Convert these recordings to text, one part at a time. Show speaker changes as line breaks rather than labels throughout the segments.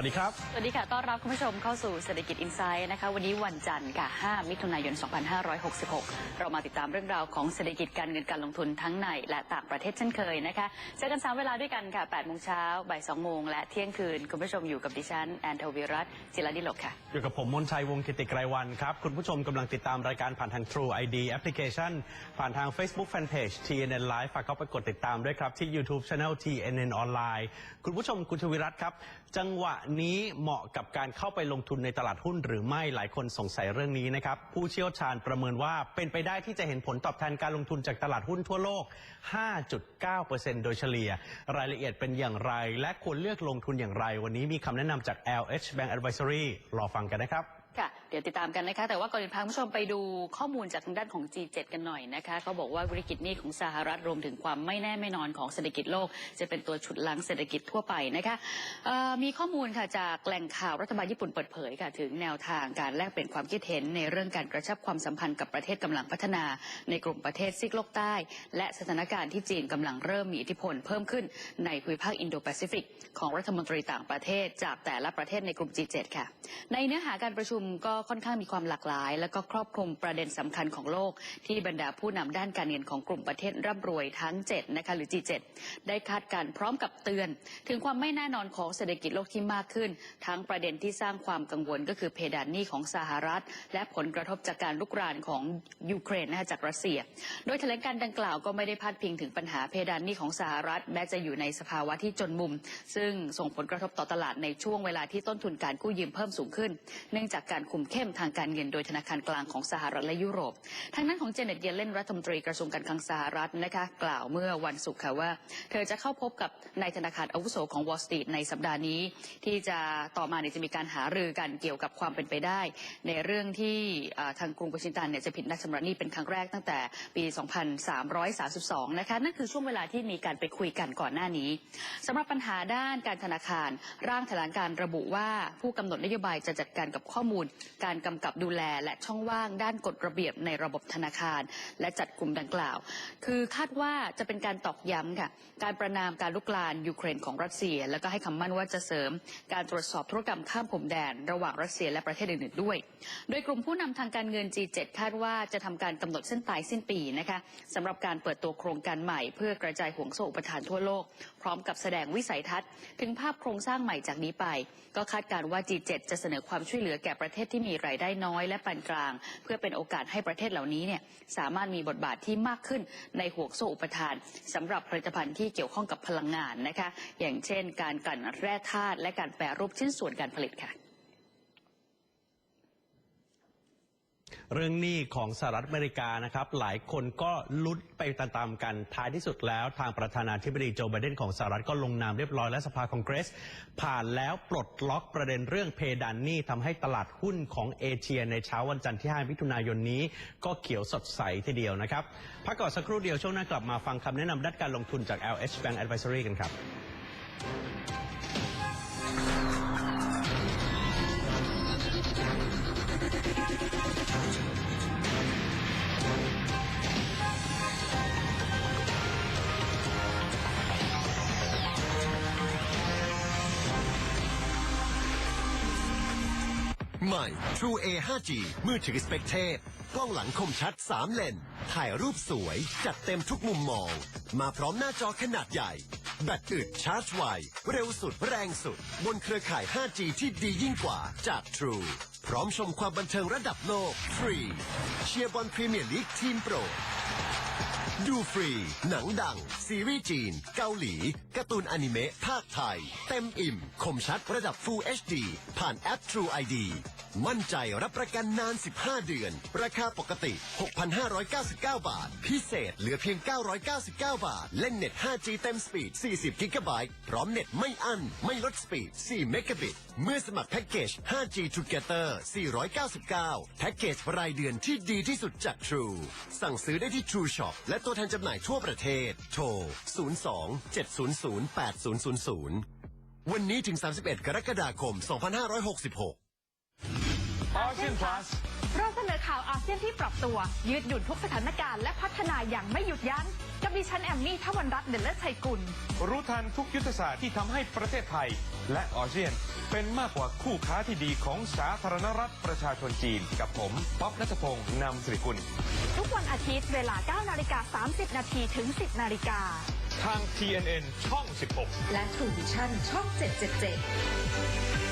สวัสดีครับ
สวัสดีค่ะ ต้อนรับคุณผู้ชมเข้าสู่เศรษฐกิจอินไซด์นะคะ วันนี้วันจันทร์ค่ะ 5 มิถุนายน 2566 เรามาติดตามเรื่องราวของเศรษฐกิจการเงินการลงทุนทั้งในและต่างประเทศเช่นเคยนะคะ เจอกัน3เวลาด้วยกันค่ะ8โมงเช้าบ่าย2โมงและเที่ยงคืน คุณผู้ชมอยู่กับดิฉันแอนโทวิรัตน์จิรดิลกค่ะ
อยู่กับผมมนชัยวงศ์กิติไกรวันครับ คุณผู้ชมกำลังติดตามรายการผ่านทาง True ID แอปพลิเคชัน ผ่านทาง Facebook Fanpage TNN Live ฝากเข้าไปกดติดตามด้วยครับที่ YouTube Channel TNN ออนไลน์คุณผู้ชมคุณชวิรัตน์ครับจังหวะนี้เหมาะกับการเข้าไปลงทุนในตลาดหุ้นหรือไม่หลายคนสงสัยเรื่องนี้นะครับ ผู้เชี่ยวชาญประเมินว่าเป็นไปได้ที่จะเห็นผลตอบแทนการลงทุนจากตลาดหุ้นทั่วโลก 5.9%โดยเฉลี่ย รายละเอียดเป็นอย่างไร และควรเลือกลงทุนอย่างไร วันนี้มีคำแนะนำจาก LH Bank Advisory รอฟังกันนะครับ
ค่ะ เดี๋ยวติดตามกันนะคะ แต่ว่าก่อนอื่นพาคุณผู้ชมไปดูข้อมูลจากทางด้านของ G7 กันหน่อยนะคะเขาบอกว่าวิกฤตหนี้ของสหรัฐรวมถึงความไม่แน่ไม่นอนของเศรษฐกิจโลก จะเป็นตัวฉุดลังเศรษฐกิจทั่วไปนะคะมีข้อมูลค่ะจากแหล่งข่าวรัฐบาลญี่ปุ่นเปิดเผยค่ะถึงแนวทางการแลกเปลี่ยนความคิดเห็นในเรื่องการกระชับความสัมพันธ์กับประเทศกำลังพัฒนา ในกลุ่มประเทศซีกโลกใต้ และสถานการณ์ที่จีนกำลังเริ่มมีอิทธิพลเพิ่มขึ้นในภูมิภาคอินโดแปซิฟิกของรัฐมนตรีต่างประเทศจากแต่ละประเทศในกลุ่ม G7 ค่ะ ในเนื้อหาการประชุมก็ค่อนข้างมีความหลากหลาย และก็ครอบคลุมประเด็นสำคัญของโลก ที่บรรดาผู้นำด้านการเงินของกลุ่มประเทศร่ำรวยทั้ง 7 นะคะหรือ G7 ได้คาดการณ์พร้อมกับเตือน ถึงความไม่แน่นอนของเศรษฐกิจโลกที่มากขึ้น ทั้งประเด็นที่สร้างความกังวลก็คือเพดานหนี้ของสหรัฐ และผลกระทบจากการลุกรานของยูเครนนะคะจากรัสเซีย โดยแถลงการดังกล่าวก็ไม่ได้พาดพิงถึงปัญหาเพดานหนี้ของสหรัฐแม้จะอยู่ในสภาวะที่จนมุม ซึ่งส่งผลกระทบต่อตลาดในช่วงเวลาที่ต้นทุนการกู้ยืมเพิ่มสูงขึ้น เนื่องจากการคุมเข้มทางการเงินโดยธนาคารกลางของสหรัฐและยุโรป ทางนั้นของเจเน็ตเยเลนรัฐมนตรีกระทรวงการคลังสหรัฐนะคะกล่าวเมื่อวันศุกร์ค่ะว่า เธอจะเข้าพบกับนายธนาคารอาวุโสของวอลสตรีทในสัปดาห์นี้ ที่จะต่อมาเนี่ยจะมีการหารือกันเกี่ยวกับความเป็นไปได้ ในเรื่องที่ทางกรุงวอชิงตันเนี่ยจะผิดนัดชำระหนี้เป็นครั้งแรกตั้งแต่ปี 2332 นะคะนั่นคือช่วงเวลาที่มีการไปคุยกันก่อนหน้านี้สำหรับปัญหาด้านการธนาคาร ร่างแถลงการระบุว่าผู้กำหนดนโยบายจะจัดการกับข้อมูลการกำกับดูแลและช่องว่างด้านกฎระเบียบในระบบธนาคาร และจัดกลุ่มดังกล่าว คือคาดว่าจะเป็นการตอกย้ำค่ะการประนามการลุกลานยูเครนของรัสเซีย แล้วก็ให้คำมั่นว่าจะเสริม การตรวจสอบธุรกรรมข้ามพรมแดน ระหว่างรัสเซียและประเทศอื่นๆด้วย โดยกลุ่มผู้นำทางการเงิน G7 คาดว่าจะทำการกำหนดเส้นตายสิ้นปีนะคะสำหรับการเปิดตัวโครงการใหม่ เพื่อกระจายห่วงโซ่อุปทานทั่วโลก พร้อมกับแสดงวิสัยทัศน์ ถึงภาพโครงสร้างใหม่จากนี้ไป ก็คาดการณ์ว่า G7 จะเสนอความช่วยเหลือแก่ประเทศที่มีีรายได้น้อยและปานกลาง เพื่อเป็นโอกาสให้ประเทศเหล่านี้เนี่ยสามารถมีบทบาทที่มากขึ้นในห่วงโซ่อุปทานสำหรับผลิตภัณฑ์ที่เกี่ยวข้องกับพลังงานนะคะ อย่างเช่น การกลั่นแร่ธาตุและการแปรรูปชิ้นส่วนการผลิตค่ะ
เรื่องหนี้ของสหรัฐอเมริกานะครับ หลายคนก็ลุ้นไปตามๆกันท้ายที่สุดแล้ว ทางประธานาธิบดีโจไบเดนของสหรัฐก็ลงนามเรียบร้อยและสภาคองเกรส ผ่านแล้วปลดล็อกประเด็นเรื่องเพดานหนี้ทำให้ตลาดหุ้นของเอเชีย ในเช้าวันจันทร์ที่ 5 มิถุนายนนี้ ก็เขียวสดใสทีเดียวนะครับพักก่อนสักครู่เดียวช่วงหน้ากลับมาฟังคำแนะนำด้านการลงทุนจาก LH Bank Advisory กันครับ
ม่ True A 5G มือถือสเปกเทพกล้องหลังคมชัด 3 เลน ถ่ายรูปสวย จัดเต็มทุกมุมมอง มาพร้อมหน้าจอขนาดใหญ่ แบตอึดชาร์จไว เร็วสุดแรงสุด บนเครือข่าย 5G ที่ดียิ่งกว่าจาก True พร้อมชมความบันเทิงระดับโลก ฟรี เชียร์บอลพรีเมียร์ลีกทีมโปรดดูฟรี หนังดัง ซีรีส์จีน เกาหลีการ์ตูนอนิเมะภาคไทย เต็มอิ่ม คมชัดระดับ Full HD ผ่านแอป True ID มั่นใจรับประกันนาน 15 เดือน ราคาปกติ 6,599 บาท พิเศษเหลือเพียง 999 บาท เล่นเน็ต 5G เต็มสปีด 40 กิกะไบต์พร้อมเน็ตไม่อั้น ไม่ลดสปีด 4 เมกะบิต เมื่อสมัครแพ็กเกจ 5G Together 499 แพ็กเกจรายเดือนที่ดีที่สุดจาก True สั่งซื้อได้ที่ True Shop และตัวแทนจำหน่ายทั่วประเทศ โทร 02 700 8000 วันนี้ถึง 31 กรกฎาคม 2566
Ocean Plus
เราเสนอข่าวอาเซียนที่ปรับตัว ยืดหยุ่นทุกสถานการณ์และพัฒนาอย่างไม่หยุดยั้งกับดิดิฉันแอมมี่ทวันรัตน์เดลเลอร์ชัยกุล
รู้ทันทุกยุทธศาสตร์ที่ทำให้ประเทศไทย และอาเซียน เป็นมากกว่าคู่ค้าที่ดีของสาธารณรัฐประชาชนจีน กับผมป๊อบนัทพงศ์นำสิริกุล
ทุกวันอาทิตย์เวลา 9 นาฬิกา 30 นาทีถึง 10 นาฬิกา
ทาง TNN ช่อง 16
และ True Vision ช่อง 777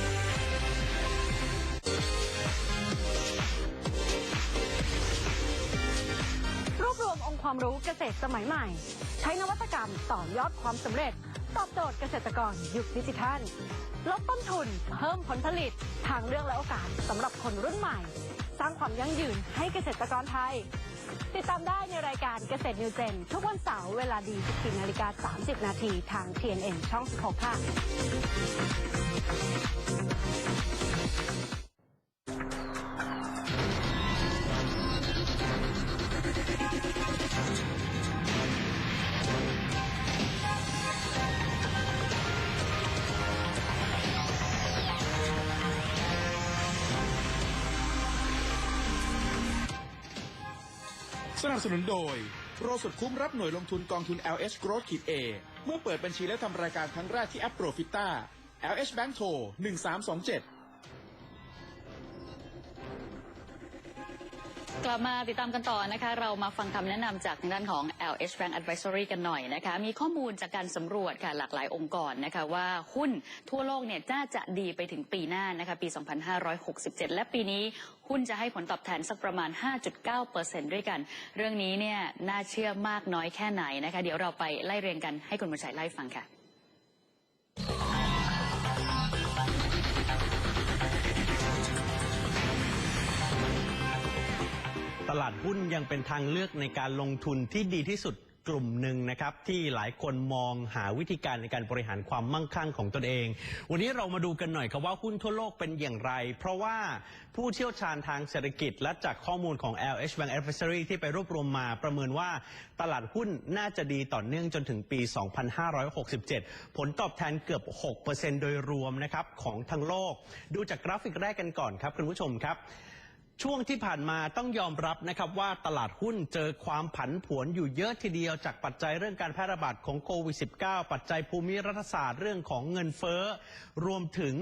ความรู้เกษตรสมัยใหม่ ใช้นวัตกรรมต่อยอดความสำเร็จ ตอบโจทย์เกษตรกรยุคดิจิทัล ลดต้นทุน เพิ่มผลผลิต ทางเลือกและโอกาสสำหรับคนรุ่นใหม่ สร้างความยั่งยืนให้เกษตรกรไทย ติดตามได้ในรายการเกษตรนิวเจน ทุกวันเสาร์เวลาดี14นาฬิกา30 นาทีทาง TNN ช่อง 16 ค่ะ
สนับสนุนโดย โปรสุดคุ้มรับหน่วยลงทุนกองทุน LH Growth ขีด A เมื่อเปิดบัญชีและทำรายการครั้งแรกที่แอป Profita LH Bank โทร 1327
กลับมาติดตามกันต่อนะคะ เรามาฟังคำแนะนำจากทางด้านของ LH Bank Advisory กันหน่อยนะคะ มีข้อมูลจากการสำรวจค่ะหลากหลายองค์กรนะคะว่าหุ้นทั่วโลกเนี่ยน่าจะดีไปถึงปีหน้านะคะปี 2567 และปีนี้ หุ้นจะให้ผลตอบแทนสักประมาณ 5.9%ด้วยกัน เรื่องนี้เนี่ยน่าเชื่อมากน้อยแค่ไหนนะคะ เดี๋ยวเราไปไล่เรียงกันให้คุณบุญชัยไล่ฟังค่ะ
ตลาดหุ้นยังเป็นทางเลือกในการลงทุนที่ดีที่สุด กลุ่มหนึ่งนะครับที่หลายคนมองหาวิธีการในการบริหารความมั่งคั่งของตนเอง วันนี้เรามาดูกันหน่อยครับว่าหุ้นทั่วโลกเป็นอย่างไร เพราะว่าผู้เชี่ยวชาญทางเศรษฐกิจ และจากข้อมูลของ LH Bank Advisory ที่ไปรวบรวมมาประเมินว่าตลาดหุ้นน่าจะดีต่อเนื่องจนถึงปี 2567 ผลตอบแทนเกือบ 6%โดยรวมนะครับของทั้งโลก ดูจากกราฟิกแรกกันก่อนครับคุณผู้ชมครับ ช่วงที่ผ่านมาต้องยอมรับนะครับว่าตลาดหุ้นเจอความผันผวนอยู่เยอะทีเดียวจากปัจจัยเรื่องการแพร่ระบาดของโควิด -19 ปัจจัยภูมิรัฐศาสตร์เรื่องของเงินเฟ้อ รวมถึง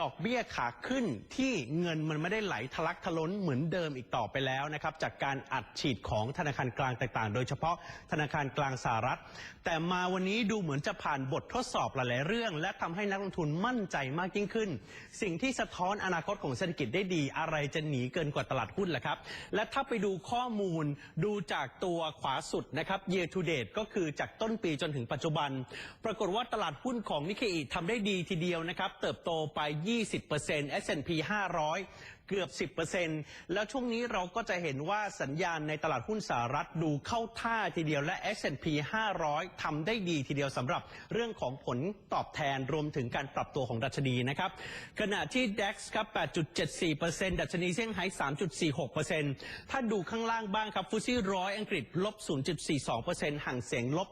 ดอกเบี้ยขาขึ้นที่เงินมันไม่ได้ไหลทะลักทะล้นเหมือนเดิมอีกต่อไปแล้วนะครับจากการอัดฉีดของธนาคารกลางต่างๆ โดยเฉพาะธนาคารกลางสหรัฐ แต่มาวันนี้ดูเหมือนจะผ่านบททดสอบหลายๆเรื่อง และทำให้นักลงทุนมั่นใจมากยิ่งขึ้น สิ่งที่สะท้อนอนาคตของเศรษฐกิจได้ดีอะไรจะหนีเกินกว่าตลาดหุ้นแหละครับ และถ้าไปดูข้อมูลดูจากตัวขวาสุดนะครับ year to date ก็คือจากต้นปีจนถึงปัจจุบัน ปรากฏว่าตลาดหุ้นของนิเคอิทำได้ดีทีเดียวนะครับ เติบโตไป 20% S&P 500 เกือบ 10%แล้วช่วงนี้เราก็จะเห็นว่าสัญญาณในตลาดหุ้นสหรัฐดูเข้าท่าทีเดียวและ S&P 500ทำได้ดีทีเดียวสำหรับเรื่องของผลตอบแทนรวมถึงการปรับตัวของดัชนีนะครับ ขณะที่ DAX ครับ 8.74%ดัชนีเซี่ยงไฮ้3.46%ถ้าดูข้างล่างบ้างครับฟุซี่ร้อยอังกฤษลบ 0.42%ห่างเสียงลบ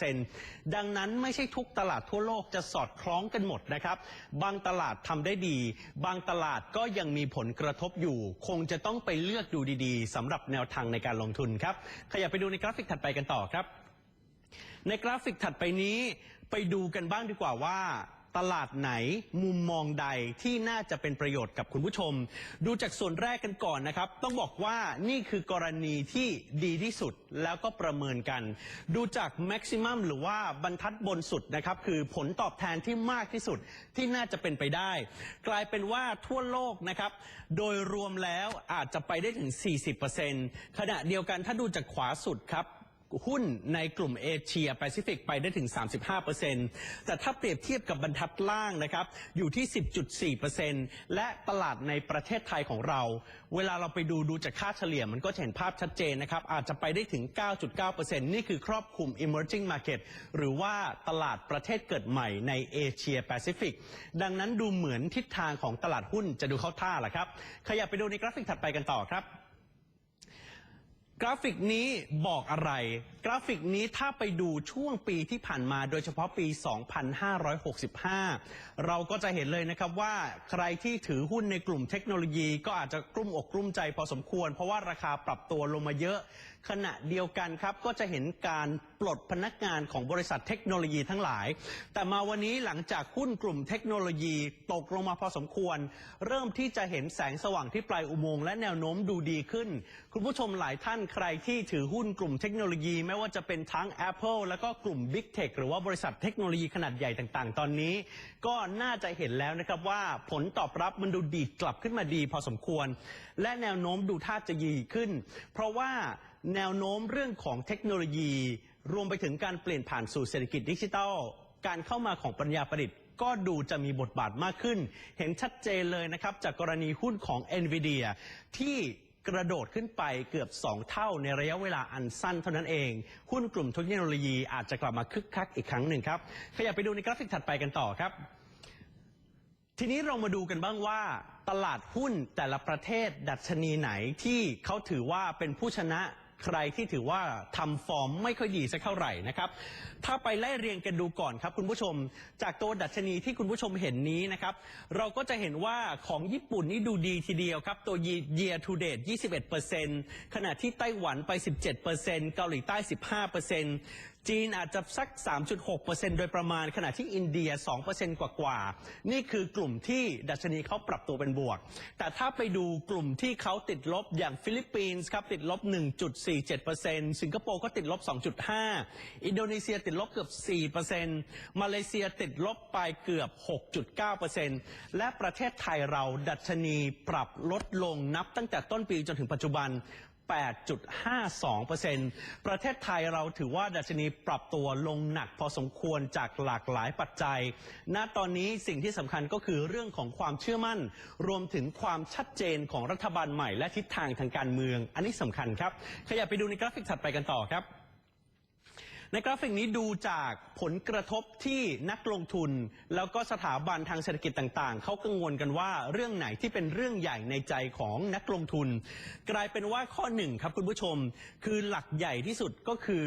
7.69%ดังนั้นไม่ใช่ทุกตลาดทั่วโลกจะสอดคล้องกันหมดนะครับ บางตลาดทำได้ดี บางตลาดก็ยังมีผลกระทบอยู่ คงจะต้องไปเลือกดูดีๆสำหรับแนวทางในการลงทุนครับ ขยับไปดูในกราฟิกถัดไปกันต่อครับ ในกราฟิกถัดไปนี้ไปดูกันบ้างดีกว่าว่า ตลาดไหนมุมมองใดที่น่าจะเป็นประโยชน์กับคุณผู้ชม ดูจากส่วนแรกกันก่อนนะครับ ต้องบอกว่านี่คือกรณีที่ดีที่สุดแล้วก็ประเมินกัน ดูจากแม็กซิมัมหรือว่าบรรทัดบนสุดนะครับ คือผลตอบแทนที่มากที่สุดที่น่าจะเป็นไปได้ กลายเป็นว่าทั่วโลกนะครับ โดยรวมแล้วอาจจะไปได้ถึง 40%ขณะเดียวกันถ้าดูจากขวาสุดครับ หุ้นในกลุ่มเอเชียแปซิฟิกไปได้ถึง 35%แต่ถ้าเปรียบเทียบกับบรรทัดล่างนะครับ อยู่ที่ 10.4%และตลาดในประเทศไทยของเรา เวลาเราไปดูดูจากค่าเฉลี่ยมันก็จะเห็นภาพชัดเจนนะครับ อาจจะไปได้ถึง 9.9%นี่คือครอบคลุม emerging market หรือว่าตลาดประเทศเกิดใหม่ในเอเชียแปซิฟิก ดังนั้นดูเหมือนทิศทางของตลาดหุ้นจะดูเข้าท่าแหละครับ ขยับไปดูในกราฟิกถัดไปกันต่อครับ ราฟิกนี้บอกอะไร กราฟิกนี้ถ้าไปดูช่วงปีที่ผ่านมาโดยเฉพาะปี 2565 เราก็จะเห็นเลยนะครับว่าใครที่ถือหุ้นในกลุ่มเทคโนโลยีก็อาจจะกลุ้มอกกลุ้มใจพอสมควร เพราะว่าราคาปรับตัวลงมาเยอะ ขณะเดียวกันครับก็จะเห็นการปลดพนักงานของบริษัทเทคโนโลยีทั้งหลาย แต่มาวันนี้หลังจากหุ้นกลุ่มเทคโนโลยีตกลงมาพอสมควร เริ่มที่จะเห็นแสงสว่างที่ปลายอุโมงค์และแนวโน้มดูดีขึ้น คุณผู้ชมหลายท่านใครที่ถือหุ้นกลุ่มเทคโนโลยี ไม่ว่าจะเป็นทั้ง Apple แล้วก็กลุ่ม Big Tech หรือว่าบริษัทเทคโนโลยีขนาดใหญ่ต่างๆ ตอนนี้ ก็น่าจะเห็นแล้วนะครับว่าผลตอบรับมันดูดีกลับขึ้นมาดีพอสมควร และแนวโน้มดูท่าจะดีขึ้น เพราะว่า แนวโน้มเรื่องของเทคโนโลยี รวมไปถึงการเปลี่ยนผ่านสู่เศรษฐกิจดิจิทัล การเข้ามาของปัญญาประดิษฐ์ก็ดูจะมีบทบาทมากขึ้น เห็นชัดเจนเลยนะครับ จากกรณีหุ้นของ NVIDIA ที่กระโดดขึ้นไปเกือบ 2 เท่าในระยะเวลาอันสั้นเท่านั้นเอง หุ้นกลุ่มเทคโนโลยีอาจจะกลับมาคึกคักอีกครั้งหนึ่งครับ ขยับไปดูในกราฟิกถัดไปกันต่อครับ ทีนี้เรามาดูกันบ้างว่า ตลาดหุ้นแต่ละประเทศดัชนีไหนที่เขาถือว่าเป็นผู้ชนะ ใครที่ถือว่าทำฟอร์มไม่ค่อยดีสักเท่าไหร่นะครับ ถ้าไปไล่เรียงกันดูก่อนครับคุณผู้ชม จากตัวดัชนีที่คุณผู้ชมเห็นนี้นะครับ เราก็จะเห็นว่าของญี่ปุ่นนี่ดูดีทีเดียวครับ ตัว year to date 21%ขณะที่ไต้หวันไป 17%เกาหลีใต้ 15% จีนอาจจะสัก 3.6%โดยประมาณขณะที่อินเดีย 2%กว่ากว่าๆนี่คือกลุ่มที่ดัชนีเขาปรับตัวเป็นบวก แต่ถ้าไปดูกลุ่มที่เขาติดลบอย่างฟิลิปปินส์ครับติดลบ 1.47%สิงคโปร์ก็ติดลบ 2.5 อินโดนีเซียติดลบเกือบ 4%มาเลเซียติดลบไปเกือบ 6.9%และประเทศไทยเราดัชนีปรับลดลงนับตั้งแต่ต้นปีจนถึงปัจจุบัน 8.52%ประเทศไทยเราถือว่าดัชนีปรับตัวลงหนักพอสมควรจากหลากหลายปัจจัย ณ ตอนนี้สิ่งที่สำคัญก็คือเรื่องของความเชื่อมั่น รวมถึงความชัดเจนของรัฐบาลใหม่และทิศทางทางการเมือง อันนี้สำคัญครับ ขยับไปดูในกราฟิกถัดไปกันต่อครับ ในกราฟิกนี้ดูจากผลกระทบที่นักลงทุน แล้วก็สถาบันทางเศรษฐกิจต่างๆ เขากังวลกันว่าเรื่องไหนที่เป็นเรื่องใหญ่ในใจของนักลงทุน กลายเป็นว่าข้อหนึ่งครับคุณผู้ชม คือหลักใหญ่ที่สุดก็คือ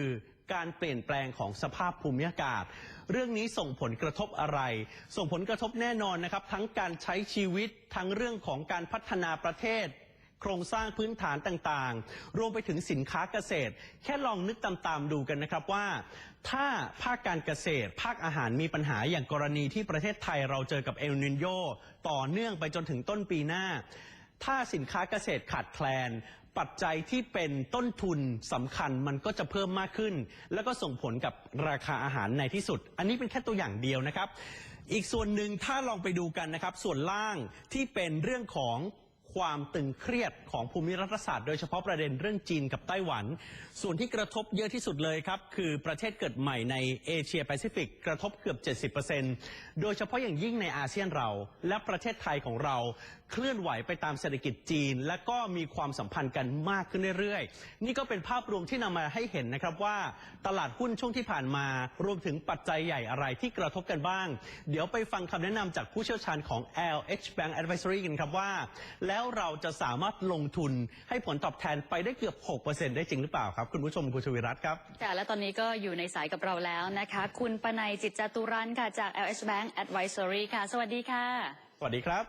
การเปลี่ยนแปลงของสภาพภูมิอากาศ เรื่องนี้ส่งผลกระทบอะไร ส่งผลกระทบแน่นอนนะครับ ทั้งการใช้ชีวิตทั้งเรื่องของการพัฒนาประเทศ ครงสร้างพื้นฐานต่างๆ รวมไปถึงสินค้าเกษตร แค่ลองนึกตามๆดูกันนะครับว่า ถ้าภาคการเกษตร ภาคอาหารมีปัญหาอย่างกรณีที่ประเทศไทยเราเจอกับเอลนินโยต่อเนื่องไปจนถึงต้นปีหน้า ถ้าสินค้าเกษตรขาดแคลนปัจจัยที่เป็นต้นทุนสำคัญมันก็จะเพิ่มมากขึ้น แล้วก็ส่งผลกับราคาอาหารในที่สุด อันนี้เป็นแค่ตัวอย่างเดียวนะครับ อีกส่วนหนึ่งถ้าลองไปดูกันนะครับ ส่วนล่างที่เป็นเรื่องของ ความตึงเครียดของภูมิรัฐศาสตร์โดยเฉพาะประเด็นเรื่องจีนกับไต้หวัน ส่วนที่กระทบเยอะที่สุดเลยครับ คือประเทศเกิดใหม่ในเอเชียแปซิฟิกกระทบเกือบ 70%โดยเฉพาะอย่างยิ่งในอาเซียนเรา และประเทศไทยของเราเคลื่อนไหวไปตามเศรษฐกิจจีน และก็มีความสัมพันธ์กันมากขึ้นเรื่อยๆ นี่ก็เป็นภาพรวมที่นำมาให้เห็นนะครับว่าตลาดหุ้นช่วงที่ผ่านมารวมถึงปัจจัยใหญ่อะไรที่กระทบกันบ้าง เดี๋ยวไปฟังคำแนะนำจากผู้เชี่ยวชาญของ LH Bank Advisory กันครับว่า แล้วเราจะสามารถลงทุนให้ผลตอบแทนไปได้เกือบ 6%ได้จริงหรือเปล่าครับคุณผู้ชมคุณชวิรัตน์ครับ
ค่ะและตอนนี้ก็อยู่ในสายกับเราแล้วนะคะ คุณปนัยจิตจตุรันค่ะจาก LH Bank Advisory ค่ะ สวัสดีค่ะ
สวัสดีครับ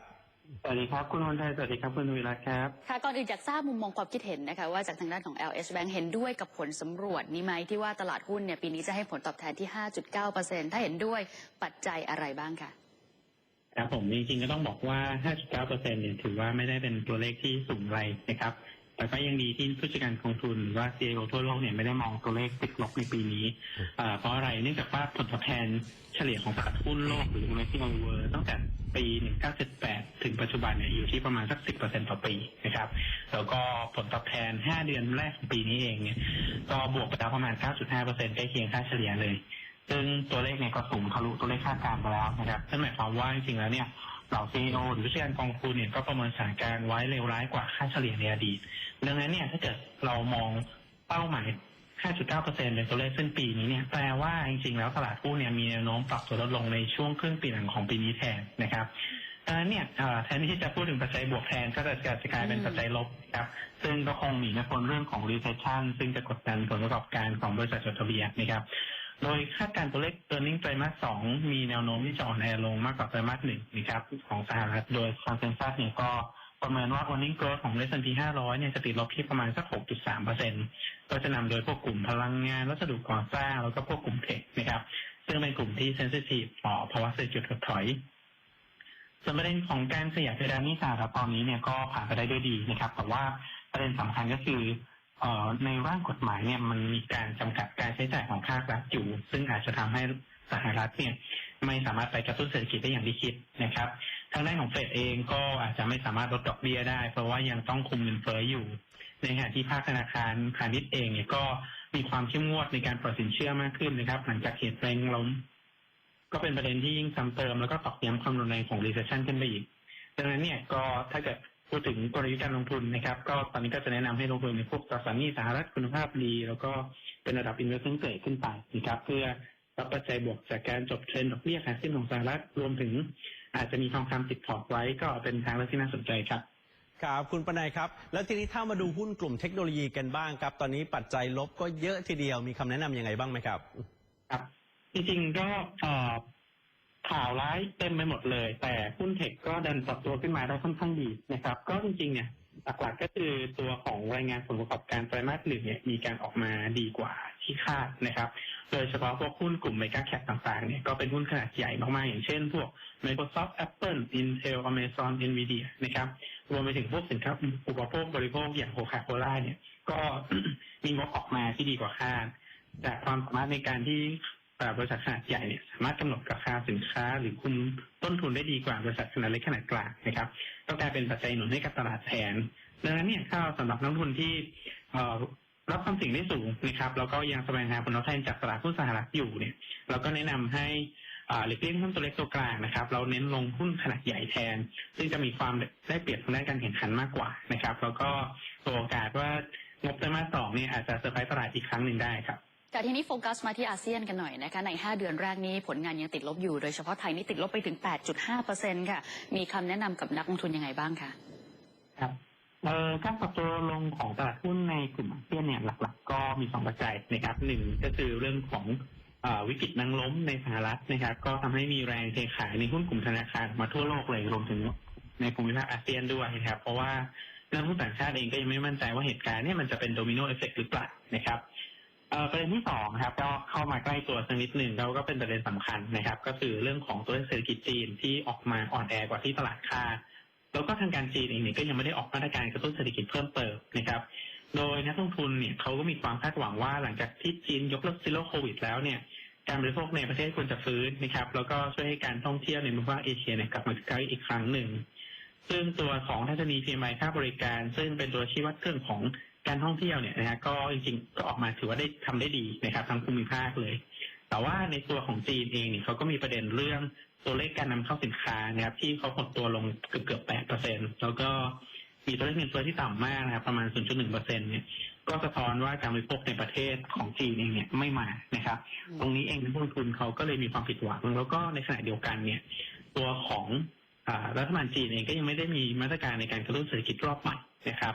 สวัสดีครับ คุณวันไทยสวัสดีครับคุณวิรัตครับ
ค่ะก่อนอื่นอยากทราบมุมมองความคิดเห็นนะคะว่าจากทางด้านของ LH Bank เห็นด้วยกับผลสำรวจนี้ไหมที่ว่าตลาดหุ้นเนี่ยปีนี้จะให้ผลตอบแทนที่ 5.9%ถ้าเห็นด้วยปัจจัยอะไรบ้างค่ะ
ครับผมจริงๆก็ต้องบอกว่า 5.9เปอร์เซ็นต์เนี่ยถือว่าไม่ได้เป็นตัวเลขที่สูงไรนะครับ แต่ก็ยังดีที่ผู้จัดการกองทุนหรือว่า CEO ทั่วโลกเนี่ยไม่ได้มองตัวเลขติดลบในปีนี้อ่าเพราะอะไรเนื่องจากว่าผลตอบแทนเฉลี่ยของตลาดหุ้นโลกหรือ MSCI World ตั้งแต่ปี 1978 ถึงปัจจุบันเนี่ยอยู่ที่ประมาณสัก 10%ต่อปีนะครับแล้วก็ผลตอบแทน 5 เดือนแรกของปีนี้เองเนี่ยก็บวกไปแล้วประมาณ 9.5%ใกล้เคียงค่าเฉลี่ยเลย ซึ่งตัวเลขเนี่ยก็สูงทะลุตัวเลขคาดการณ์ไปแล้วนะครับนั่นหมายความว่าจริงๆแล้วเนี่ยเหล่าซีอหรือผู้จัดการกองทุนเนี่ยก็ประเมินสถานการณ์ไว้เลวร้ายกว่าค่าเฉลี่ยในอดีตดังนั้นเนี่ยถ้าเกิดเรามองเป้าหมาย 5.9%เป็นตัวเลขสิ้นปีนี้เนี่ยแปลว่าจริงๆแล้วตลาดหุ้นเนี่ยมีแนวโน้มปรับตัวลดลงในช่วงครึ่งปีหลังของปีนี้แทนนะครับดังนั้นเนี่ยแทนที่จะพูดถึงปัจจัยบวกแทนก็จะจะกลายเป็นปัจจัยลบครับซึ่งก็คงหนีไม่พ้นเรื่องของ recession ซึ่งจะกดดันผลประกอบการของบริษัทจดทะเบียนนะครับ โดยคาดการตัวเลข earning ไตรมาสสองมีแนวโน้มที่จะอ่อนแอลงมากกว่าไตรมาสหนึ่งนะครับของสหรัฐโดย consensus เนี่ยก็ประเมินว่า earning growth ของ S&P 500 เนี่ยจะติดลบที่ประมาณสัก 6.3เปอร์เซ็นต์ก็จะนำโดยพวกกลุ่มพลังงานวัสดุก่อสร้างแล้วก็พวกกลุ่มเทคนะครับ ซึ่งเป็นกลุ่มที่ sensitive ต่อภาวะเศรษฐกิจถดถอยส่วนประเด็นของการขยายเพดานหนี้สหรัฐตอนนี้เนี่ยก็ผ่านไปได้ด้วยดีนะครับ แต่ว่าประเด็นสำคัญก็คือ ในร่างกฎหมายเนี่ยมันมีการจำกัดการใช้จ่ายของภาครัฐอยู่ ซึ่งอาจจะทำให้สหรัฐเนี่ยไม่สามารถไปกระตุ้นเศรษฐกิจได้อย่างที่คิดนะครับทางด้านของเฟดเองก็อาจจะไม่สามารถลดดอกเบี้ยได้ เพราะว่ายังต้องคุมเงินเฟ้ออยู่ ในขณะที่ภาคธนาคารพาณิชย์เองเนี่ยก็มีความเข้มงวดในการปล่อยสินเชื่อมากขึ้นนะครับ หลังจากเหตุแรงล้มก็เป็นประเด็นที่ยิ่งซ้ำเติมแล้วก็ตอกย้ำความรุนแรงของ recession ขึ้นไปอีกดังนั้นเนี่ยก็ถ้าเกิด พูดถึงกลยุทธ์การลงทุนนะครับ ก็ตอนนี้ก็จะแนะนำให้ลงทุนในพวกตราสารหนี้สหรัฐคุณภาพดี แล้วก็เป็นระดับ investment grade ขึ้นไปนะครับเพื่อรับปัจจัยบวกจากการจบเทรนด์ดอกเบี้ยขาขึ้นของสหรัฐรวมถึง อาจจะมีทองคำติดพอร์ตไว้ก็เป็นทางเลือกที่น่าสนใจครับ
ครับคุณปนัยครับ แล้วทีนี้ถ้ามาดูหุ้นกลุ่มเทคโนโลยีกันบ้างครับ ตอนนี้ปัจจัยลบก็เยอะทีเดียวมีคำแนะนำยังไงบ้างไหมครับ
ครับจริงๆก็เอ่อ ข่าวร้ายเต็มไปหมดเลย แต่หุ้นเทคก็ดันปรับตัวขึ้นมาได้ค่อนข้างดีนะครับ ก็จริงๆเนี่ยหลักๆก็คือตัวของรายงานผลประกอบการไตรมาสหนึ่งเนี่ยมีการออกมาดีกว่าที่คาดนะครับ โดยเฉพาะพวกหุ้นกลุ่มเมกะแคปต่างๆเนี่ยก็เป็นหุ้นขนาดใหญ่มากๆ อย่างเช่นพวก Microsoft Apple Intel Amazon Nvidia นะครับรวมไปถึงพวกสินค้าอุปโภคบริโภคอย่างโคคาโคล่าเนี่ย ก็มีงบออกมาที่ดีกว่าคาดจากความสามารถในการที่ บริษัทขนาดใหญ่เนี่ยสามารถกำหนดราคาสินค้า หรือคุมต้นทุนได้ดีกว่าบริษัทขนาดเล็กขนาดกลางนะครับก็กลายเป็นปัจจัยหนุนให้กับตลาดแทนดังนั้นเนี่ยถ้าสำหรับนักลงทุนที่เรับความเสี่ยงได้สูงนะครับแล้วก็ยังแสวงหาผลตอบแทนจากตลาดหุ้นสหรัฐอยู่เนี่ย เราก็แนะนำให้หลีกเลี่ยงหุ้นตัวเล็กตัวกลางนะครับ เราเน้นลงหุ้นขนาดใหญ่แทน ซึ่งจะมีความได้เปรียบทางด้านการแข่งขันมากกว่านะครับ แล้วก็ตัวโอกาสว่างบไตรมาสสองเนี่ยอาจจะเซอร์ไพรส์ตลาดอีกครั้งหนึ่งได้ครับ
แต่ทีนี้โฟกัสมาที่อาเซียนกันหน่อยนะคะใน 5 เดือนแรกนี้ผลงานยังติดลบอยู่ โดยเฉพาะไทยนี่ติดลบไปถึง 8.5%ค่ะ มีคำแนะนำกับนักลงทุนยังไงบ้างคะ
ครับเอ่อการปรับตัวลงของตลาดหุ้นในกลุ่มอาเซียนเนี่ยหลัก ๆ ก็มีสองปัจจัยนะครับหนึ่งก็คือเรื่องของอวิกฤตนังล้มในสหรัฐนะครับ ก็ทำให้มีแรงเทขายในหุ้นกลุ่มธนาคารมาทั่วโลกเลยรวมถึงในภูมิภาคอาเซียนด้วยนะครับ เพราะว่านักลงทุนต่างชาติเองก็ยังไม่มั่นใจว่าเหตุการณ์นี่มันจะเป็นโดมิโนเอฟเฟกต์หรือเปล่านะครับ เอ่อประเด็นที่สองครับก็เข้ามาใกล้ตัวสักนิดหนึ่งแล้วก็เป็นประเด็นสำคัญนะครับ ก็คือเรื่องของตัวเลขเศรษฐกิจจีนที่ออกมาอ่อนแอกว่าที่ตลาดคาดแล้วก็ทางการจีนเองเนี่ยก็ยังไม่ได้ออกมาตรการกระตุ้นเศรษฐกิจเพิ่มเติมนะครับ โดยนักลงทุนเนี่ยเขาก็มีความคาดหวังว่าหลังจากที่จีนยกเลิกซีโร่โควิดแล้วเนี่ยการบริโภคในประเทศควรจะฟื้นนะครับ แล้วก็ช่วยให้การท่องเที่ยวในภูมิภาคเอเชียเนี่ยกลับมาคึกคักอีกครั้งหนึ่งซึ่งตัวของทัศนี PMI ค่าบริการ ซึ่งเป็นตัวชี้วัดเรื่องของ การท่องเที่ยวเนี่ยนะฮะก็จริงๆก็ออกมาถือว่าได้ทำได้ดีนะครับทั้งภูมิภาคเลย แต่ว่าในตัวของจีนเองเนี่ยเขาก็มีประเด็นเรื่องตัวเลขการนำเข้าสินค้านะครับที่เขาหดตัวลงเกือบเกือบแปดเปอร์เซ็นแล้วก็มีตัวเลขเงินเฟ้อที่ต่ำมากนะครับประมาณ 0.1เปอร์เซ็นเนี่ยก็สะท้อนว่าการบริโภคในประเทศของจีนเองเนี่ยไม่มานะครับ ตรงนี้เองนักลงทุนเขาก็เลยมีความผิดหวังแล้วก็ในขณะเดียวกันเนี่ย ตัวของอรัฐบาลจีนเองก็ยังไม่ได้มีมาตรการในการกระตุ้นเศรษฐกิจรอบใหม่นะครับ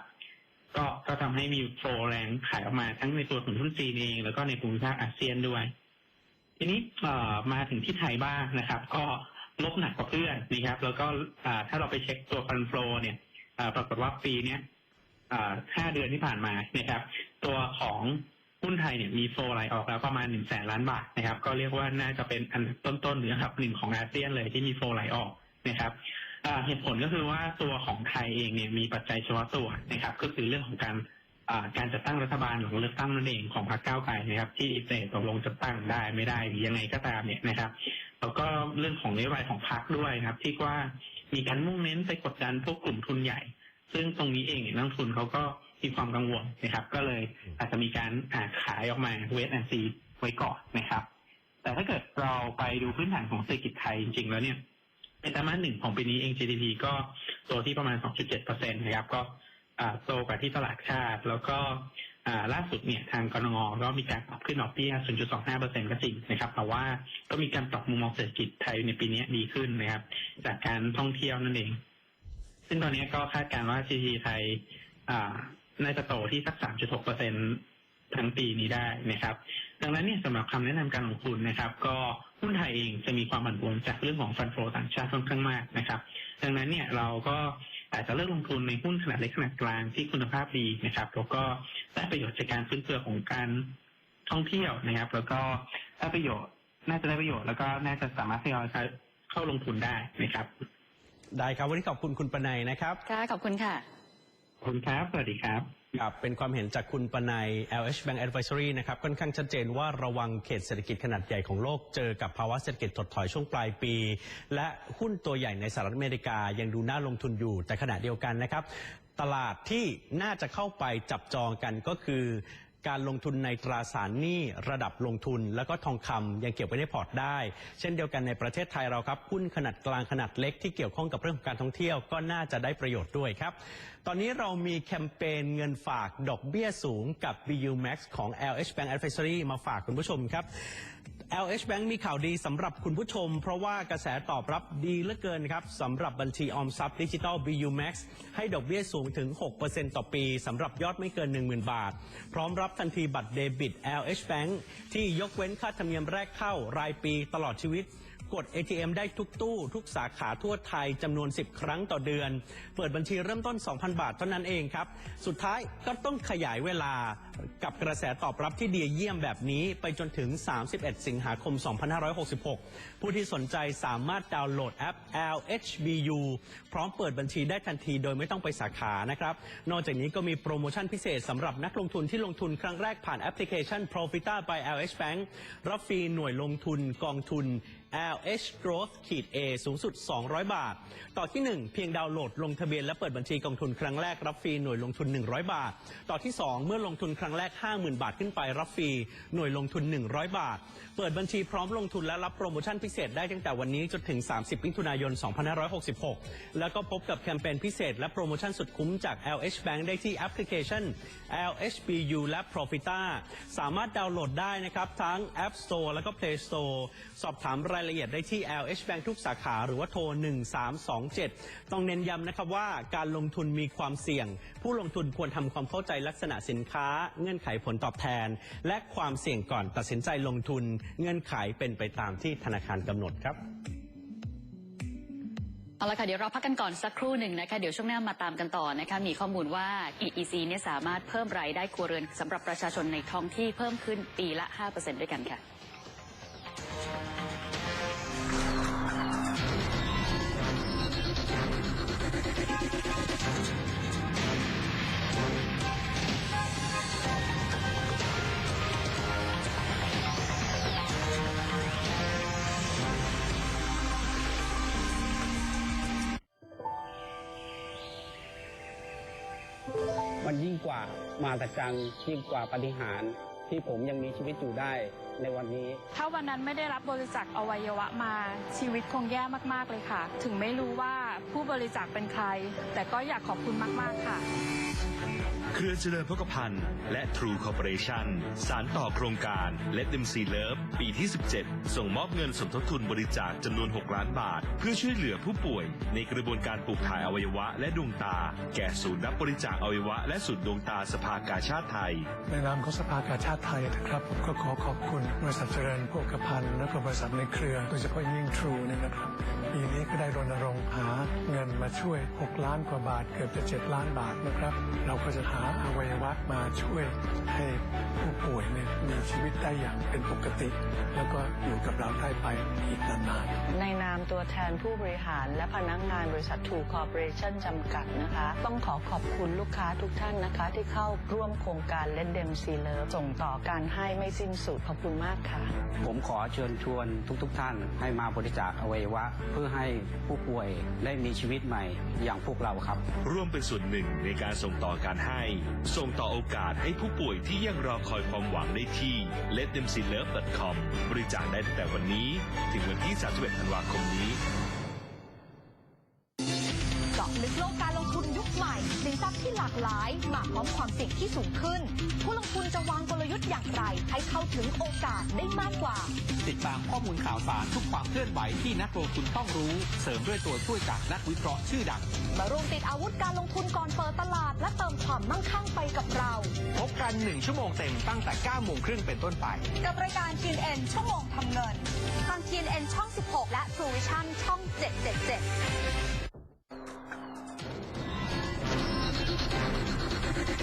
ก็ก็ทำให้มีโฟลแรงขายออกมาทั้งในตัวของหุ้นจีนเอง แล้วก็ในภูมิภาคอาเซียนด้วย ทีนี้เอ่อมาถึงที่ไทยบ้างนะครับ ก็ลบหนักกว่าเพื่อนนะครับ แล้วก็อถ้าเราไปเช็คตัวฟันโฟลเนี่ยปรากฏว่าปีเนี้ยห้าเดือนที่ผ่านมานะครับ ตัวของหุ้นไทยเนี่ยมีโฟลไหลออกแล้วประมาณหนึ่งแสนล้านบาทนะครับ ก็เรียกว่าน่าจะเป็นอันต้นๆหรืออันดับหนึ่งของอาเซียนเลยที่มีโฟลไหลออกนะครับ อ่าเหตุผลก็คือว่าตัวของไทยเองเนี่ยมีปัจจัยเฉพาะตัวนะครับ ก็คือเรื่องของการอ่าการจัดตั้งรัฐบาลหลังเลือกตั้งนั่นเองของพรรคก้าวไกลนะครับ ที่อิเตตกลงจะตั้งได้ไม่ได้หรือยังไงก็ตามเนี่ยนะครับ แล้วก็เรื่องของนโยบายของพรรคด้วยนะครับ ที่ว่ามีการมุ่งเน้นไปกดดันพวกกลุ่มทุนใหญ่ ซึ่งตรงนี้เองเนี่ยนักทุนเขาก็มีความกังวลนะครับ ก็เลยอาจจะมีการาขายออกมาเวทแอนซีไว้ก่อนนะครับ แต่ถ้าเกิดเราไปดูพื้นฐานของเศรษฐกิจไทยจริงๆแล้วเนี่ย ในไตรมาสหนึ่งของปีนี้เอง GDP ก็โตที่ประมาณ 2.7%นะครับ ก็โตกว่าที่ตลาดคาดแล้วก็ล่าสุดเนี่ยทางกรงงก็มีการปรับขึ้นดอกเบี้ย 0.25%ก็จริงนะครับ แต่ว่าก็มีการปรับมุมมองเศรษฐกิจไทยในปีนี้ดีขึ้นนะครับ จากการท่องเที่ยวนั่นเอง ซึ่งตอนนี้ก็คาดการณ์ว่า GDP ไทยน่าจะโตที่สัก 3.6%ทั้งปีนี้ได้นะครับ ดังนั้นเนี่ยสำหรับคำแนะนำการลงทุนนะครับ ก็หุ้นไทยเองจะมีความผันผวนจากเรื่องของฟันโฟต่างชาติค่อนข้างมากนะครับ ดังนั้นเนี่ยเราก็อาจจะเลือกลงทุนในหุ้นขนาดเล็กขนาดกลางที่คุณภาพดีนะครับ แล้วก็ได้ประโยชน์จากการฟื้นตัวของการท่องเที่ยวนะครับ แล้วก็ได้ประโยชน์น่าจะได้ประโยชน์แล้วก็น่าจะสามารถทยอยเข้าลงทุนได้นะครับ
ได้ครับวันนี้ขอบคุณคุณปนัยนะครับ
ค่ะขอบคุณค่ะ
ขอบ คุณครับสวัสดีครับ
ครับเป็นความเห็นจากคุณปนัย LH Bank Advisory นะครับค่อนข้างชัดเจนว่าระวังเขตเศรษฐกิจขนาดใหญ่ของโลกเจอกับภาวะเศรษฐกิจถดถอยช่วงปลายปี และหุ้นตัวใหญ่ในสหรัฐอเมริกายังดูน่าลงทุนอยู่ แต่ขณะเดียวกันนะครับ ตลาดที่น่าจะเข้าไปจับจองกันก็คือการลงทุนในตราสารหนี้ระดับลงทุน แล้วก็ทองคำยังเก็บไว้ในพอร์ตได้ เช่นเดียวกันในประเทศไทยเราครับหุ้นขนาดกลางขนาดเล็กที่เกี่ยวข้องกับเรื่องของการท่องเที่ยวก็น่าจะได้ประโยชน์ด้วยครับตอนนี้เรามีแคมเปญเงินฝากดอกเบี้ยสูงกับ BU Max ของ LH Bank Advisory มาฝากคุณผู้ชมครับ LH Bank มีข่าวดีสำหรับคุณผู้ชม เพราะว่ากระแสตอบรับดีเหลือเกินครับสำหรับบัญชีออมทรัพย์ดิจิทัล BU Max ให้ดอกเบี้ยสูงถึง 6%ต่อปีสำหรับยอดไม่เกิน 10,000 บาท พร้อมรับทันทีบัตรเดบิต LH Bank ที่ยกเว้นค่าธรรมเนียมแรกเข้ารายปีตลอดชีวิต กด ATM ได้ทุกตู้ ทุกสาขาทั่วไทยจำนวน 10 ครั้งต่อเดือน เปิดบัญชีเริ่มต้น 2,000 บาทเท่านั้นเองครับ สุดท้ายก็ต้องขยายเวลากับกระแสตอบรับที่ดีเยี่ยมแบบนี้ไปจนถึง 31 สิงหาคม 2566 ผู้ที่สนใจสามารถดาวน์โหลดแอป LHBU พร้อมเปิดบัญชีได้ทันทีโดยไม่ต้องไปสาขานะครับ นอกจากนี้ก็มีโปรโมชั่นพิเศษสำหรับนักลงทุนที่ลงทุนครั้งแรกผ่านแอปพลิเคชัน Profita by LH Bank รับฟรีหน่วยลงทุนกองทุน LH Growth ขีด A สูงสุด 200 บาท ต่อที่ 1 เพียงดาวน์โหลดลงทะเบียนและเปิดบัญชีกองทุนครั้งแรกรับฟรีหน่วยลงทุน 100 บาท ต่อที่ 2 เมื่อลงทุนครั้งแรก 50,000 บาทขึ้นไปรับฟรีหน่วยลงทุน 100 บาท เปิดบัญชีพร้อมลงทุนและรับโปรโมชั่นพิเศษได้ตั้งแต่วันนี้จนถึง 30 มิถุนายน 2566 แล้วก็พบกับแคมเปญพิเศษ และโปรโมชั่นสุดคุ้มจาก LH Bank ได้ที่แอปพลิเคชัน LHBU และ Profita สามารถดาวน์โหลดได้นะครับทั้ง App Store แล้วก็ Play Store สอบถามรายายละเอียดได้ที่ LH Bank ทุกสาขาหรือว่าโทร 1327 ต้องเน้นย้ำนะครับว่าการลงทุนมีความเสี่ยง ผู้ลงทุนควรทำความเข้าใจลักษณะสินค้า เงื่อนไขผลตอบแทน และความเสี่ยงก่อนตัดสินใจลงทุน เงื่อนไขเป็นไปตามที่ธนาคารกำหนดครับ
เอาละค่ะเดี๋ยวเราพักกันก่อนสักครู่หนึ่งนะคะเดี๋ยวช่วงหน้ามาตามกันต่อนะคะมีข้อมูลว่า EEC เนี่ยสามารถเพิ่มรายได้ครัวเรือนสำหรับประชาชนในท้องที่เพิ่มขึ้นปีละ 5%ด้วยกันค่ะ
มันยิ่งกว่ามาตรจังยิ่งกว่าปฏิหารที่ผมยังมีชีวิตอยู่ได้ในวันนี้
ถ้าวันนั้นไม่ได้รับบริจาคอวัยวะมาชีวิตคงแย่มาก ๆ เลยค่ะ ถึงไม่รู้ว่าผู้บริจาคเป็นใคร แต่ก็อยากขอบคุณมาก ๆ ค่ะ
เครือเจริญพกพันธ์และ True Corporation สารต่อโครงการ Let Them See Love ปีที่ 17 ส่งมอบเงินสมทบทุนบริจาคจำนวน 6 ล้านบาท เพื่อช่วยเหลือผู้ป่วย ในกระบวนการปลูกถ่ายอวัยวะและดวงตา แก่ศูนย์รับบริจาคอวัยวะ และศูนย์ดวงตาสภากาชาติไทย
ในนามของสภากาชาติไทยนะครับผมก็ขอขอบคุณบริษัทเจริญโภคภัณฑ์และก็บริษัทในเครือ โดยเฉพาะยิ่งทรูเนี่ยนะครับ ปีนี้ก็ได้รณรงค์หาเงินมาช่วย 6 ล้านกว่าบาทเกือบจะ 7 ล้านบาทนะครับ เราก็จะหาอวัยวะมาช่วยให้ผู้ป่วยเนี่ยมีชีวิตได้อย่างเป็นปกติ แล้วก็อยู่กับเราได้ไปอีกนานๆ
ในนามตัวแทนผู้บริหาร และพนักงงานบริษัท True Corporation จำกัดนะคะ ต้องขอขอบคุณลูกค้าทุกท่านนะคะ ที่เข้าร่วมโครงการ Let Them See Love ส่งต่อการให้ไม่สิ้นสุดขอบคุณมากค่ะ
ผมขอเชิญชวนทุกๆทท่านให้มาบริจาคอวัยวะเพื่อื่อให้ผู้ป่วยได้มีชีวิตใหม่อย่างพวกเราครับ
ร่วมเป็นส่วนหนึ่งในการส่งต่อการให้ ส่งต่อโอกาสให้ผู้ป่วยที่ยังรอคอยความหวังได้ที่ letthemseelove.com บริจาคได้ตั้งแต่วันนี้ ถึงวันที่ 31 ธันวาคมนี้
เจาะลึกโลกการ ทุนยุคใหม่สิน
ทรัพย์ที่หลากหลายมาพร้อมความเสี่ยงที่สูงขึ้น ผู้ลงทุนจะวางกลยุทธ์อย่างไรให้เข้าถึงโอกาสได้มากกว่า
ติดตามข้อมูลข่าวสารทุกความเคลื่อนไหวที่นักลงทุนต้องรู้ เสริมด้วยตัวช่วยจากนักวิเคราะห์ชื่อดัง
มาร่วมติดอาวุธการลงทุนก่อนเปิดตลาด และเติมความมั่งคั่งไปกับเรา
พบกัน 1 ชั่วโมงเต็มตั้งแต่9โมงครึ่งเป็นต้นไป
กับรายการ TNN ชั่วโมงทำเงินทาง TNN ช่อง 16 และ True Vision ช่อง 777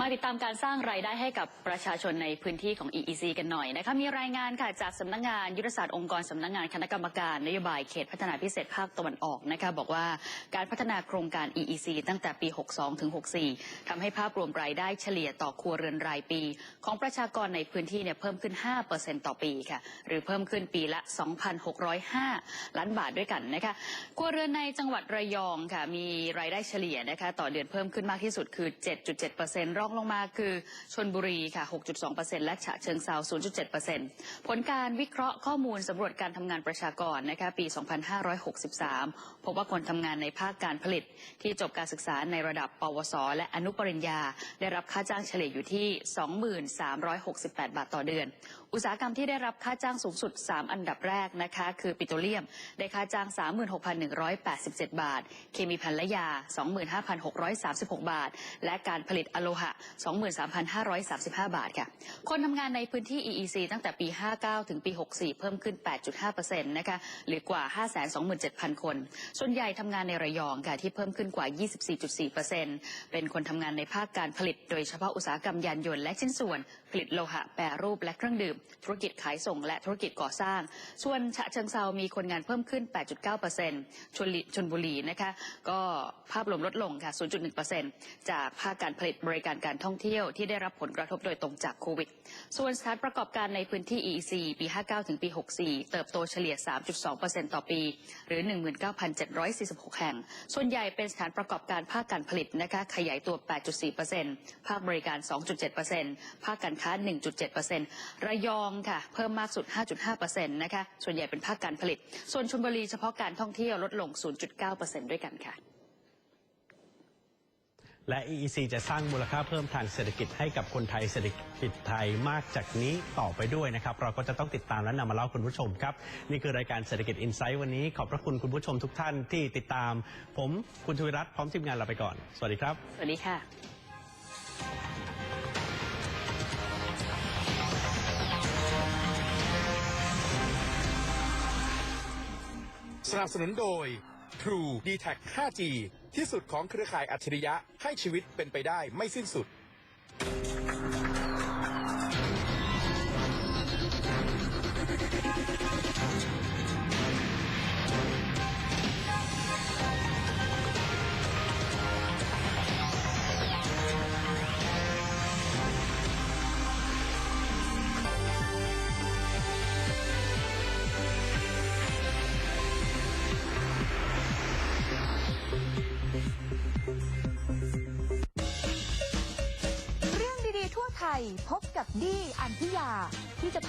มาติดตามการสร้างรายได้ให้กับประชาชนในพื้นที่ของ EEC กันหน่อยนะคะมีรายงานค่ะจากสำนักงานยุทธศาสตร์องค์กรสำนักงานคณะกรรมการนโยบายเขตพัฒนาพิเศษภาคตะวันออกนะคะบอกว่าการพัฒนาโครงการ EEC ตั้งแต่ปี 62 ถึง 64ทำให้ภาพรวมรายได้เฉลี่ยต่อครัวเรือนรายปี ของประชากรในพื้นที่เนี่ยเพิ่มขึ้น 5%ต่อปีค่ะ หรือเพิ่มขึ้นปีละ 2,605 ล้านบาทด้วยกันนะคะครัวเรือนในจังหวัดระยองค่ะมีรายได้เฉลี่ยนะคะต่อเดือนเพิ่มขึ้นมากที่สุดคือ 7.7%รองลงมาคือชนบุรีค่ะ 6.2%และฉะเชิงเซา0.7%ผลการวิเคราะห์ข้อมูลสำรวจการทำงานประชากรนะคะปี 2563 พบว่าคนทำงานในภาคการผลิตที่จบการศึกษาในระดับ ปวส และอนุปริญญา ได้รับค่าจ้างเฉลี่ยอยู่ที่ 2368 บาทต่อเดือน อุตสาหกรรมที่ได้รับค่าจ้างสูงสุด 3 อันดับแรกนะคะคือปิโตรเลียม ได้ค่าจ้าง 36,187 บาท เคมีพันและยา 25,636 บาท และการผลิตอโลหะ23,535 บาทค่ะ คนทำงานในพื้นที่ EEC ตั้งแต่ปี 59 ถึงปี 64 เพิ่มขึ้น 8.5%นะคะหรือกว่า 527,000 คน ส่วนใหญ่ทำงานในระยองค่ะที่เพิ่มขึ้นกว่า 24.4%เป็นคนทำงานในภาคการผลิต โดยเฉพาะอุตสาหกรรมยานยนต์และชิ้นส่วน ลิตโลหะแปรรูปและเครื่องดื่ม ธุรกิจขายส่งและธุรกิจก่อสร้าง ส่วนฉะเชิงเซามีคนงานเพิ่มขึ้น 8.9%ชลชนบุรีนะคะก็ภาพรวมลดลงค่ะ 0.1%จากภาคการผลิตบริการการท่องเที่ยวที่ได้รับผลกระทบโดยตรงจากโควิด ส่วนสถานประกอบการในพื้นที่ EEC ปี 59 ถึงปี 64 เติบโตเฉลี่ย 3.2%ต่อปี หรือ 19,746 แห่ง ส่วนใหญ่เป็นสถานประกอบการภาคการผลิตนะคะขยายตัว 8.4%ภาคบริการ 2.7%ภาคการค้า1.7%ระยองค่ะ เพิ่มมากสุด 5.5%นะคะ ส่วนใหญ่เป็นภาคการผลิต ส่วนชลบุรีเฉพาะการท่องเที่ยวลดลง 0.9%ด้วยกันค่ะ
และ EEC จะสร้างมูลค่าเพิ่มทางเศรษฐกิจให้กับคนไทยเศรษฐกิจไทยมากจากนี้ต่อไปด้วยนะครับ เราก็จะต้องติดตามและนำมาเล่าคุณผู้ชมครับ นี่คือรายการเศรษฐกิจอินไซต์วันนี้ ขอบพระคุณคุณผู้ชมทุกท่านที่ติดตาม ผมคุณทวิรัตน์พร้อมทีมงานลาไปก่อน สวัสดีครับ
สวัสดีค่ะ
สนับสนุนโดย True d t a c 5G ที่สุดของเครือข่ายอัจฉริยะให้ชีวิตเป็นไปได้ไม่สิ้นสุด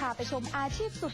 า
ไปชมอาชีพสุด